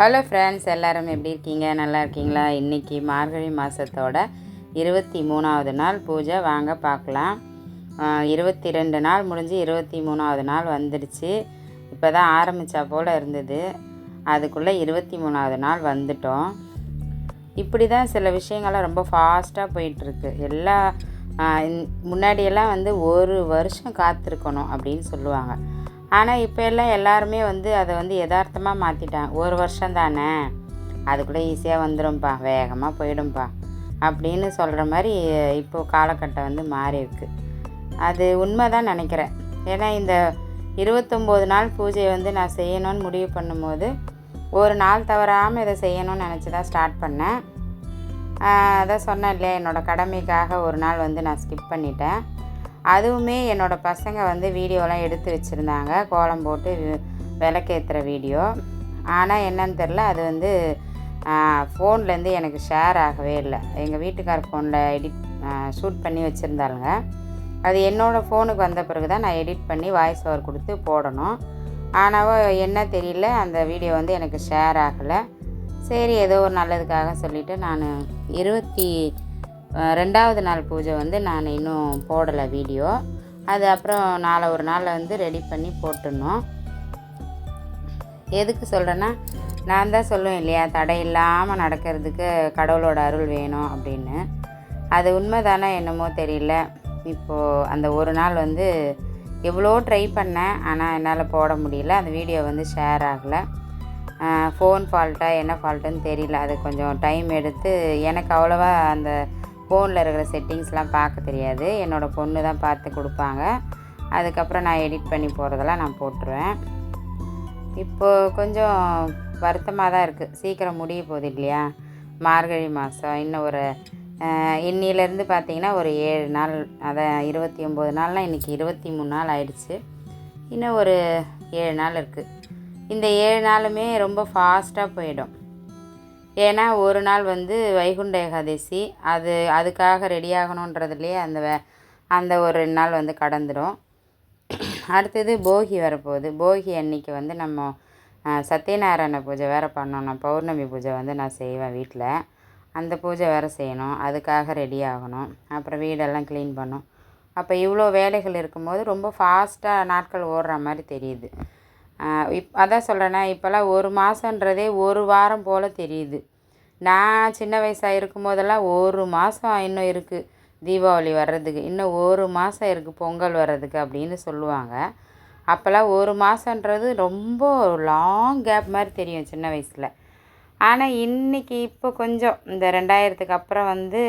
Hello friends எல்லாரும் எப்படி இருக்கீங்க? நல்லா இருக்கீங்களா? இன்றைக்கி மார்கழி மாதத்தோட இருபத்தி மூணாவது நாள் பூஜை. வாங்க பார்க்கலாம். இருபத்தி ரெண்டு நாள் முடிஞ்சு இருபத்தி மூணாவது நாள் வந்துடுச்சு. இப்போ தான் ஆரம்பித்தா போல் இருந்தது. அதுக்குள்ளே இருபத்தி மூணாவது நாள் வந்துட்டோம். இப்படி தான் சில விஷயங்கள்லாம் ரொம்ப ஃபாஸ்ட்டாக போயிட்டுருக்கு. எல்லா முன்னாடியெல்லாம் வந்து ஒரு வருஷம் காத்திருக்கணும் அப்படின்னு சொல்லுவாங்க. ஆனால் இப்போ எல்லாம் எல்லாருமே வந்து அதை வந்து யதார்த்தமாக மாற்றிட்டாங்க ஒரு வருஷம் தானே? அதுக்குள்ளே ஈஸியாக வந்துடும்ப்பா வேகமாக போயிடும்ப்பா அப்படின்னு சொல்கிற மாதிரி இப்போ காலகட்டம் வந்து மாறி இருக்கு. அது உண்மை தான் நினைக்கிறேன். ஏன்னா இந்த இருபத்தொம்போது நாள் பூஜையை வந்து நான் செய்யணும்னு முடிவு பண்ணும்போது ஒரு நாள் தவறாமல் இதை செய்யணும்னு நினச்சி தான் ஸ்டார்ட் பண்ணேன். அதான் சொன்னேன் இல்லையா என்னோடய கடமைக்காக ஒரு நாள் வந்து நான் ஸ்கிப் பண்ணிட்டேன். அதுவுமே என்னோடய பசங்க வந்து வீடியோலாம் எடுத்து வச்சுருந்தாங்க. கோலம் போட்டு வி- விளக்கேத்துற வீடியோ. ஆனால் என்னன்னு தெரில அது வந்து ஃபோன்லேருந்து எனக்கு ஷேர் ஆகவே இல்லை. எங்கள் வீட்டுக்கார் ஃபோனில் எடிட் ஷூட் பண்ணி வச்சுருந்தாளுங்க. அது என்னோடய ஃபோனுக்கு வந்த பிறகு தான் நான் எடிட் பண்ணி வாய்ஸ் ஓவர் கொடுத்து போடணும். ஆனால் என்ன தெரியல அந்த வீடியோ வந்து எனக்கு ஷேர் ஆகலை. சரி ஏதோ ஒரு நல்லதுக்காக சொல்லிவிட்டு நான் இருபத்தி ரெண்டாவது நாள் பூஜை வந்து நான் இன்னும் போடலை வீடியோ. அது அப்புறம் நாளை ஒரு நாளில் வந்து ரெடி பண்ணி போட்டுடணும். எதுக்கு சொல்கிறேன்னா நான் தான் சொல்லுவேன் இல்லையா தடை இல்லாமல் நடக்கிறதுக்கு கடவுளோட அருள் வேணும் அப்படின்னு. அது உண்மை தானே என்னமோ தெரியல. இப்போது அந்த ஒரு நாள் வந்து எவ்வளோ ட்ரை பண்ணேன் ஆனால் என்னால் போட முடியல. அந்த வீடியோ வந்து ஷேர் ஆகலை. ஃபோன் ஃபால்ட்டாக என்ன ஃபால்ட்டுன்னு தெரியல. அது கொஞ்சம் டைம் எடுத்து எனக்கு அவ்வளோவா அந்த ஃபோனில் இருக்கிற செட்டிங்ஸ்லாம் பார்க்க தெரியாது. என்னோடய பொண்ணு தான் பார்த்து கொடுப்பாங்க. அதுக்கப்புறம் நான் எடிட் பண்ணி போகிறதெல்லாம் நான் போட்டுருவேன். இப்போது கொஞ்சம் வருத்தமாக தான் இருக்குது சீக்கிரம் முடிய போகுது இல்லையா? மார்கழி மாதம் இன்னும் ஒரு இன்னிலேருந்து பார்த்தீங்கன்னா ஒரு ஏழு நாள் அதான் இருபத்தி ஒம்பது நாள்னால் இன்றைக்கி இருபத்தி மூணு நாள் ஆயிடுச்சு. இன்னும் ஒரு ஏழு நாள் இருக்குது இந்த ஏழு நாளுமே ரொம்ப ஃபாஸ்ட்டாக போயிடும். ஏன்னா ஒரு நாள் வந்து வைகுண்ட ஏகாதசி. அது அதுக்காக ரெடி ஆகணுன்றதுலேயே அந்த வே- அந்த ஒரு ரெண்டு நாள் வந்து கடந்துடும் அடுத்தது போகி வரப்போகுது. போகி அன்னைக்கு வந்து நம்ம சத்யநாராயண பூஜை வேறு பண்ணணும். பௌர்ணமி பூஜை வந்து நான் செய்வேன் வீட்டில் அந்த பூஜை வேறு செய்யணும். அதுக்காக ரெடி ஆகணும். அப்புறம் வீடெல்லாம் க்ளீன் பண்ணும். அப்போ இவ்வளோ வேலைகள் இருக்கும்போது ரொம்ப ஃபாஸ்ட்டாக நாட்கள் ஓடுற மாதிரி தெரியுது. இப் அதான் சொல்கிறேன்னா இப்போல்லாம் ஒரு மாதன்றதே ஒரு வாரம் போல் தெரியுது. நான் சின்ன வயசாக இருக்கும் போதெல்லாம் ஒரு மாதம் இன்னும் இருக்குது தீபாவளி வர்றதுக்கு. இன்னும் ஒரு மாதம் இருக்குது பொங்கல் வர்றதுக்கு அப்படின்னு சொல்லுவாங்க. அப்போல்லாம் ஒரு மாதன்றது ரொம்ப லாங் கேப் மாதிரி தெரியும் சின்ன வயசில். ஆனால் இன்றைக்கி இப்போ கொஞ்சம் இந்த ரெண்டாயிரத்துக்கு அப்புறம் வந்து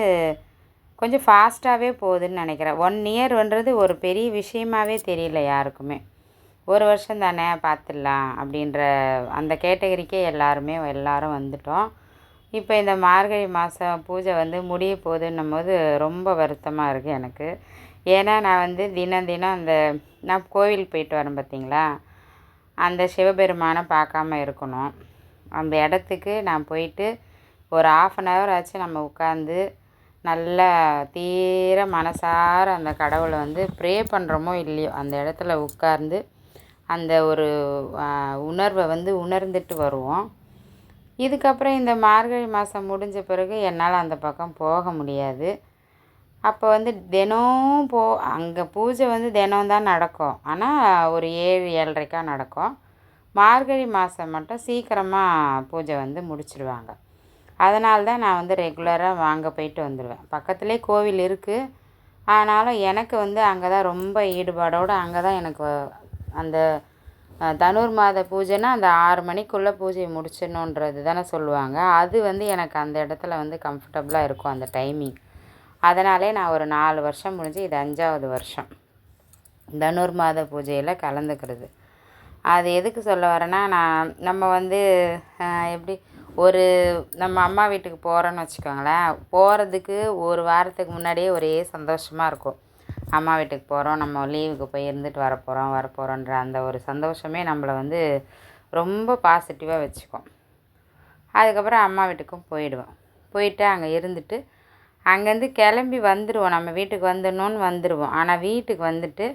கொஞ்சம் ஃபாஸ்ட்டாகவே போகுதுன்னு நினைக்கிறேன். ஒன் இயர்ன்றது ஒரு பெரிய விஷயமாவே தெரியல யாருக்குமே. ஒரு வருஷம் தானே பார்த்துடலாம் அப்படின்ற அந்த கேட்டகரிக்கே எல்லாருமே எல்லாரும் வந்துட்டோம். இப்போ இந்த மார்கழி மாதம் பூஜை வந்து முடிய போகுதுன்னும் போது ரொம்ப வருத்தமாக இருக்குது எனக்கு. ஏன்னா நான் வந்து தினம் தினம் அந்த நான் கோவில் போயிட்டு வரேன் பார்த்தீங்களா? அந்த சிவபெருமானை பார்க்காம இருக்கணும். அந்த இடத்துக்கு நான் போயிட்டு ஒரு ஆஃப் அன் ஹவர் ஆச்சு நம்ம உட்காந்து நல்லா தீர மனசார அந்த கடவுளை வந்து ப்ரே பண்ணுறோமோ இல்லையோ அந்த இடத்துல உட்கார்ந்து அந்த ஒரு உணர்வை வந்து உணர்ந்துட்டு வருவோம். இதுக்கப்புறம் இந்த மார்கழி மாதம் முடிஞ்ச பிறகு என்னால் அந்த பக்கம் போக முடியாது. அப்போ வந்து தினம் போ அங்கே பூஜை வந்து தினம் தான் நடக்கும். ஆனால் ஒரு ஏழு ஏழரைக்கா நடக்கும். மார்கழி மாதம் மட்டும் சீக்கிரமாக பூஜை வந்து முடிச்சிடுவாங்க அதனால தான் நான் வந்து ரெகுலராக வாங்க போயிட்டு வந்துடுவேன். பக்கத்துலேயே கோவில் இருக்குது. ஆனாலும் எனக்கு வந்து அங்கே தான் ரொம்ப ஈடுபாடோடு அங்கே தான் எனக்கு அந்த தனுர் மாத பூஜைனா அந்த ஆறு மணிக்குள்ளே பூஜையை முடிச்சிடணுன்றது தானே சொல்லுவாங்க. அது வந்து எனக்கு அந்த இடத்துல வந்து கம்ஃபர்டபுளாக இருக்கும் அந்த டைமிங் அதனாலே நான் ஒரு நாலு வருஷம் முடிஞ்சு இது அஞ்சாவது வருஷம். தனுர் மாத பூஜையில் கலந்துக்கிறது. அது எதுக்கு சொல்ல வரேன்னா நான் நம்ம வந்து எப்படி ஒரு நம்ம அம்மா வீட்டுக்கு போகிறோன்னு வச்சுக்கோங்களேன். போகிறதுக்கு ஒரு வாரத்துக்கு முன்னாடியே ஒரே சந்தோஷமாக இருக்கும். அம்மா வீட்டுக்கு போகிறோம் நம்ம லீவுக்கு போய் இருந்துட்டு வரப்போகிறோம் வரப்போகிறோன்ற அந்த ஒரு சந்தோஷமே நம்மளை வந்து ரொம்ப பாசிட்டிவாக வச்சுக்கும். அதுக்கப்புறம் அம்மா வீட்டுக்கும் போயிடுவோம். போயிட்டு அங்கே இருந்துட்டு அங்கேருந்து கிளம்பி வந்துடுவோம் நம்ம வீட்டுக்கு வந்துடணும்னு வந்துடுவோம் ஆனால் வீட்டுக்கு வந்துட்டு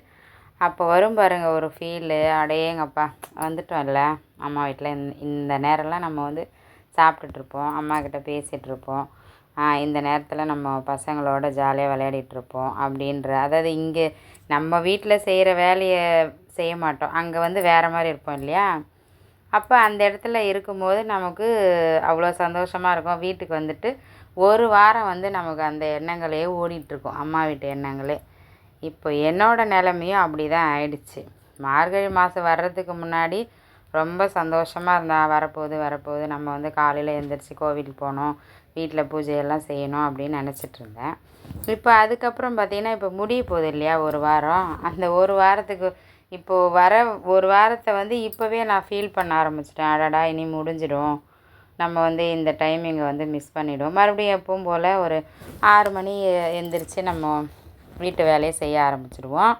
அப்போ வரும் பாருங்க ஒரு ஃபீலு அடேங்கப்பா வந்துட்டோம்ல அம்மா வீட்டில் இந்த இந்த நேரம்லாம் நம்ம வந்து சாப்பிட்டுட்ருப்போம் அம்மாக்கிட்ட பேசிகிட்ருப்போம் இந்த நேரத்தில் நம்ம பசங்களோட ஜாலியாக விளையாடிட்ருப்போம் அப்படின்ற அதாவது இங்கே நம்ம வீட்டில் செய்கிற வேலையை செய்ய மாட்டோம். அங்கே வந்து வேறு மாதிரி இருப்போம் இல்லையா? அப்போ அந்த இடத்துல இருக்கும்போது நமக்கு அவ்வளோ சந்தோஷமாக இருக்கும். வீட்டுக்கு வந்துட்டு ஒரு வாரம் வந்து நமக்கு அந்த எண்ணங்களே ஓடிட்டுருக்கும். அம்மா வீட்டு எண்ணங்களே. இப்போ என்னோடய நிலமையும் அப்படி தான் ஆயிடுச்சு. மார்கழி மாதம் வர்றதுக்கு முன்னாடி ரொம்ப சந்தோஷமாக இருந்தா வரப்போகுது வரப்போகுது. நம்ம வந்து காலையில் எழுந்திரிச்சி கோவிலுக்கு போகணும் வீட்டில் பூஜையெல்லாம் செய்யணும் அப்படின்னு நினச்சிட்டு இருந்தேன் இப்போ அதுக்கப்புறம் பார்த்திங்கன்னா இப்போ முடிய போகுது இல்லையா ஒரு வாரம். அந்த ஒரு வாரத்துக்கு இப்போது வர ஒரு வாரத்தை வந்து இப்போவே நான் ஃபீல் பண்ண ஆரம்பிச்சிட்டேன். அடடா இனி முடிஞ்சிடும். நம்ம வந்து இந்த டைமிங்கை வந்து மிஸ் பண்ணிவிடுவோம் மறுபடியும் எப்பவும் போல் ஒரு ஆறு மணி எந்திரிச்சு நம்ம வீட்டு வேலையை செய்ய ஆரம்பிச்சிடுவோம்.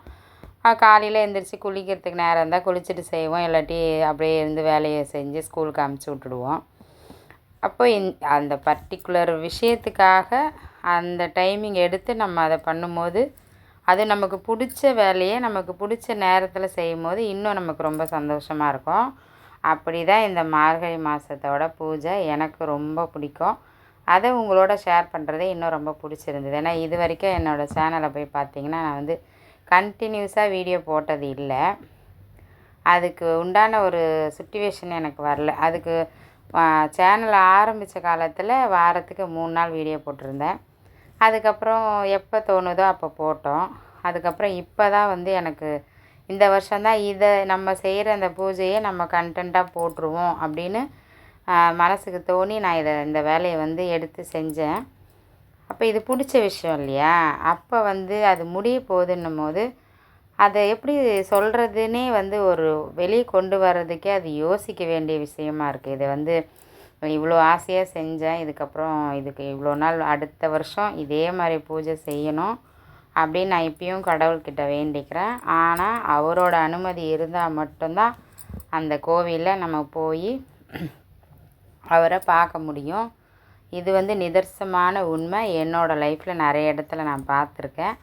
காலையில் எழுந்திரிச்சி குளிக்கிறதுக்கு நேரம் இருந்தால் குளிச்சுட்டு செய்வோம். இல்லாட்டி அப்படியே இருந்து வேலையை செஞ்சு ஸ்கூலுக்கு அமுச்சு விட்டுடுவோம். அப்போ இந் அந்த பர்டிகுலர் விஷயத்துக்காக அந்த டைமிங் எடுத்து நம்ம அதை பண்ணும்போது அது நமக்கு பிடிச்ச வேலையை நமக்கு பிடிச்ச நேரத்தில் செய்யும் போது இன்னும் நமக்கு ரொம்ப சந்தோஷமாக இருக்கும். அப்படி தான் இந்த மார்கழி மாதத்தோட பூஜை எனக்கு ரொம்ப பிடிக்கும். அதை உங்களோட ஷேர் பண்ணுறதே இன்னும் ரொம்ப பிடிச்சிருந்தது. ஏன்னா இது வரைக்கும் என்னோடய சேனலை போய் பார்த்தீங்கன்னா நான் வந்து கண்டினியூஸாக வீடியோ போட்டது இல்லை. அதுக்கு உண்டான ஒரு சுட்டுவேஷன் எனக்கு வரல. அதுக்கு சேனல் ஆரம்பித்த காலத்தில் வாரத்துக்கு மூணு நாள் வீடியோ போட்டிருந்தேன். அதுக்கப்புறம் எப்போ தோணுதோ அப்போ போட்டோம். அதுக்கப்புறம் இப்போ தான் வந்து எனக்கு இந்த வருஷம்தான் இதை நம்ம செய்கிற அந்த பூஜையை நம்ம கண்டென்ட்டாக போட்டுருவோம் அப்படின்னு மனசுக்கு தோணி நான் இதை இந்த வேலையை வந்து எடுத்து செஞ்சேன். அப்போ இது பிடிச்ச விஷயம் இல்லையா? அப்போ வந்து அது முடிய போகுதுன்னும் போது அதை எப்படி சொல்கிறதுனே வந்து ஒரு வெளியே கொண்டு வர்றதுக்கே அது யோசிக்க வேண்டிய விஷயமா இருக்குது இதை வந்து இவ்வளோ ஆசையாக செஞ்சேன் இதுக்கப்புறம் இதுக்கு இவ்வளோ நாள் அடுத்த வருஷம் இதே மாதிரி பூஜை செய்யணும் அப்படின்னு நான் இப்பயும் கடவுள்கிட்ட வேண்டிக்கிறேன். ஆனால் அவரோட அனுமதி இருந்தால் மட்டும்தான் அந்த கோவிலில் நம்ம போய் அவரை பார்க்க முடியும். இது வந்து நிதர்சனமான உண்மை. என்னோடய லைஃப்பில் நிறைய இடத்துல நான் பார்த்துருக்கேன்.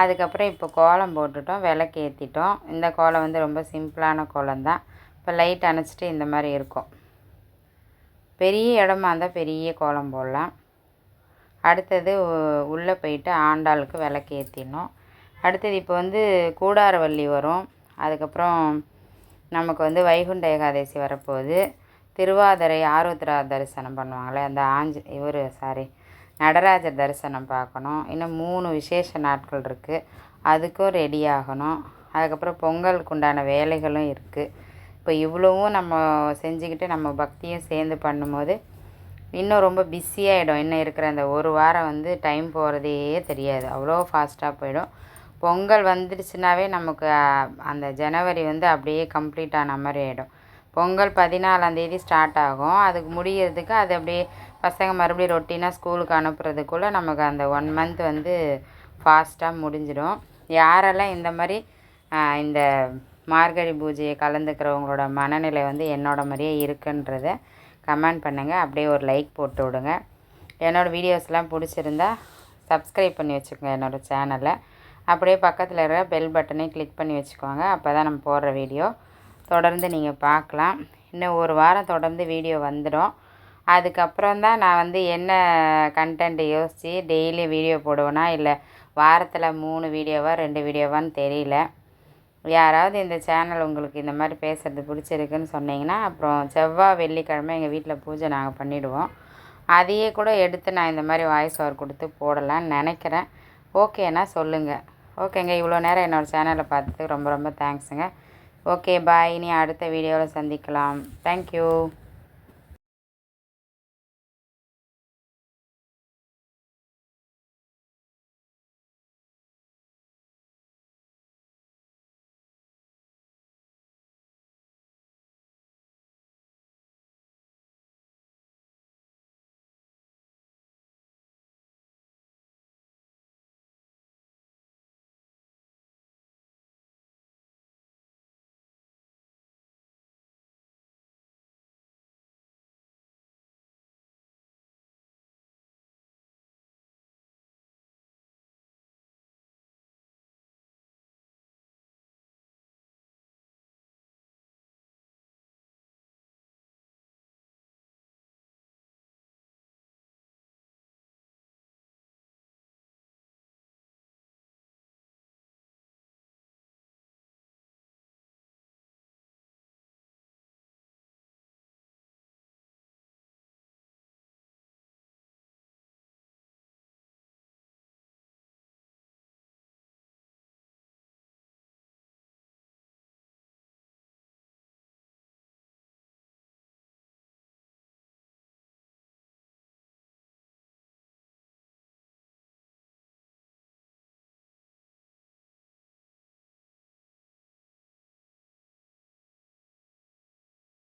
அதுக்கப்புறம் இப்போ கோலம் போட்டுட்டோம் விளக்கு ஏற்றிட்டோம் இந்த கோலம் வந்து ரொம்ப சிம்பிளான கோலம் தான். இப்போ லைட் அணைச்சிட்டு இந்த மாதிரி இருக்கும். பெரிய இடமா இருந்தால் பெரிய கோலம் போடலாம். அடுத்தது உள்ளே போயிட்டு ஆண்டாளுக்கு விளக்கு ஏற்றிடணும் அடுத்தது இப்போ வந்து கூடாரவள்ளி வரும். அதுக்கப்புறம் நமக்கு வந்து வைகுண்ட ஏகாதசி வரப்போகுது. திருவாதிரை ஆருத்ரா தரிசனம் பண்ணுவாங்களே அந்த ஆஞ்சு இவர் சாரி நடராஜர் தரிசனம் பார்க்கணும். இன்னும் மூணு விசேஷ நாட்கள் இருக்குது அதுக்கும் ரெடி ஆகணும். அதுக்கப்புறம் பொங்கலுக்கு உண்டான வேலைகளும் இருக்குது இப்போ இவ்வளவும் நம்ம செஞ்சுக்கிட்டு நம்ம பக்தியும் சேர்ந்து பண்ணும்போது இன்னும் ரொம்ப பிஸியாகிடும் இன்னும் இருக்கிற அந்த ஒரு வாரம் வந்து டைம் போகிறதே தெரியாது. அவ்வளோ ஃபாஸ்ட்டாக போயிடும். பொங்கல் வந்துடுச்சுனாவே நமக்கு அந்த ஜனவரி வந்து அப்படியே கம்ப்ளீட் ஆன மாதிரி ஆகிடும் பொங்கல் பதினாலாந்தேதி ஸ்டார்ட் ஆகும். அதுக்கு முடிகிறதுக்கு அது அப்படியே பசங்க மறுபடியும் ரொட்டீனாக ஸ்கூலுக்கு அனுப்புறதுக்குள்ளே நமக்கு அந்த ஒன் மந்த் வந்து ஃபாஸ்ட்டாக முடிஞ்சிடும். யாரெல்லாம் இந்த மாதிரி இந்த மார்கழி பூஜையை கலந்துக்கிறவங்களோட மனநிலை வந்து என்னோட மாதிரியே இருக்குன்றத கமெண்ட் பண்ணுங்கள் அப்படியே ஒரு லைக் போட்டு விடுங்க. என்னோடய வீடியோஸ்லாம் பிடிச்சிருந்தா சப்ஸ்கிரைப் பண்ணி வச்சுக்கோங்க என்னோடய சேனலை அப்படியே பக்கத்தில் இருக்கிற பெல் பட்டனை கிளிக் பண்ணி வச்சுக்கோங்க. அப்போ தான் நம்ம போடுற வீடியோ தொடர்ந்து நீங்கள் பார்க்கலாம். இன்னும் ஒரு வாரம் தொடர்ந்து வீடியோ வந்துடும். அதுக்கப்புறம் தான் நான் வந்து என்ன கண்டென்ட் யோசித்து டெய்லி வீடியோ போடுவேனா இல்லை வாரத்தில் மூணு வீடியோவா ரெண்டு வீடியோவான்னு தெரியல. யாராவது இந்த சேனல் உங்களுக்கு இந்த மாதிரி பேசுகிறது பிடிச்சிருக்குன்னு சொன்னீங்கன்னா அப்புறம் செவ்வாய் வெள்ளிக்கிழமை எங்கள் வீட்டில் பூஜை நாங்கள் பண்ணிவிடுவோம் அதையே கூட எடுத்து நான் இந்த மாதிரி வாய்ஸ் ஓவர் கொடுத்து போடலான்னு நினைக்கிறேன். ஓகேனா சொல்லுங்கள் ஓகேங்க இவ்வளோ நேரம் என்னோடய சேனலை பார்த்துட்டு ரொம்ப ரொம்ப தேங்க்ஸுங்க ஓகே பாய் இனி அடுத்த வீடியோவில் சந்திக்கலாம். தேங்க்யூ